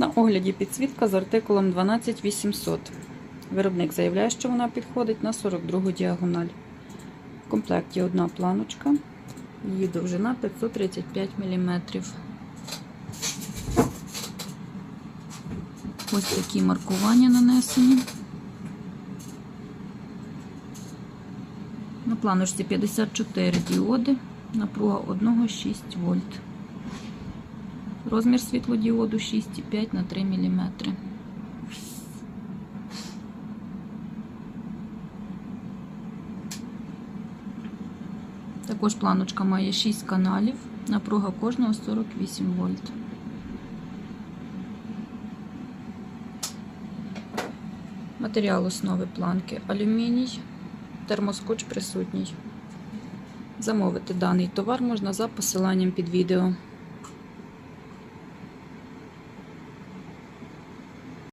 На огляді підсвітка з артикулом 12800. Виробник заявляє, що вона підходить на 42 діагональ. В комплекті одна планочка. Її довжина 535 мм. Ось такі маркування нанесені. На планочці 54 діоди, напруга 1,6 вольт. Розмір світлодіоду 6,5 на 3 мм. Також планочка має 6 каналів, напруга кожного 48 вольт. Матеріал основи планки алюміній, термоскоч присутній. Замовити даний товар можна за посиланням під відео.